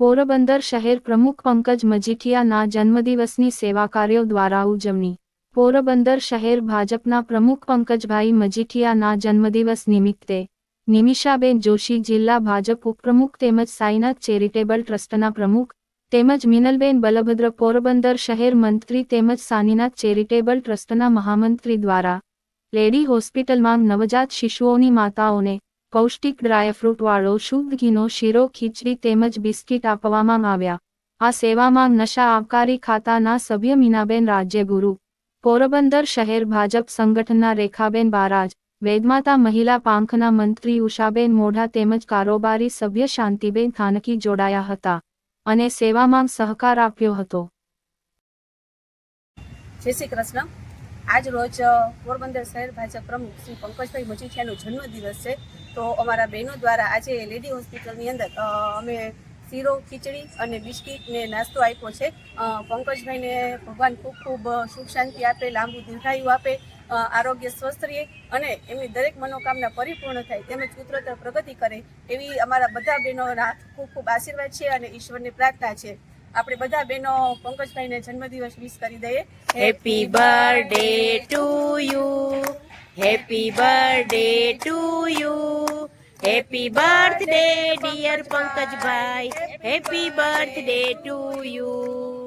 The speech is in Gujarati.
પોરબંદર શહેર પ્રમુખ પંકજ મજીઠિયાના જન્મદિવસની સેવા કાર્યો દ્વારા ઉજવણી. પોરબંદર શહેર ભાજપના પ્રમુખ પંકજભાઈ મજીઠિયાના જન્મદિવસ નિમિત્તે નિમિષાબેન જોશી જિલ્લા ભાજપ ઉપપ્રમુખ તેમજ સાઈનાથ ચેરિટેબલ ટ્રસ્ટના પ્રમુખ તેમજ મિનલબેન બલભદ્ર પોરબંદર શહેર મંત્રી તેમજ સાનીનાથ ચેરિટેબલ ટ્રસ્ટના મહામંત્રી દ્વારા લેડી હોસ્પિટલમાં નવજાત શિશુઓની માતાઓને પૌષ્ટિક ડ્રાયફ્રૂટવાળો શુદ્ધ ઘીનો શીરો, ખીચડી તેમજ બિસ્કિટ આપવામાં આવ્યા. આ સેવામાં નશા આબકારી ખાતાના સભ્ય મીનાબેન રાજ્યગુરુ, પોરબંદર શહેર ભાજપ સંગઠનના રેખાબેન બારાજ, વેદમાતા મહિલા પાંખના મંત્રી ઉષાબેન મોઢા તેમજ કારોબારી સભ્ય શાંતિબેન થાનકી જોડાયા હતા અને સેવામાં સહકાર આપ્યો હતો. જય શ્રી કૃષ્ણ. આજ રોજ પોરબંદર શહેર ભાજપ પ્રમુખ શ્રી પંકજભાઈ મજીઠિયાનો જન્મદિવસ છે. તો અમારા બહેનો દ્વારા આજે લેડી હોસ્પિટલની અંદર અમે શીરો, ખીચડી અને બિસ્કિટ ને નાસ્તો આપ્યો છે. પંકજભાઈને ભગવાન ખૂબ ખૂબ સુખ શાંતિ આપે, લાંબુ દીર્ઘાયુ આપે આરોગ્ય સ્વસ્થ રહે અને એમની દરેક મનોકામના પરિપૂર્ણ થાય, તેમજ કુદરત પ્રગતિ કરે એવી અમારા બધા બહેનોના ખૂબ ખૂબ આશીર્વાદ છે અને ઈશ્વરની પ્રાર્થના છે. આપણે બધા બહેનો પંકજભાઈને જન્મદિવસ વિશ કરી દઈએ birthday to you. Happy birthday to you. Happy birthday, dear Pankaj Bhai. Happy birthday to you.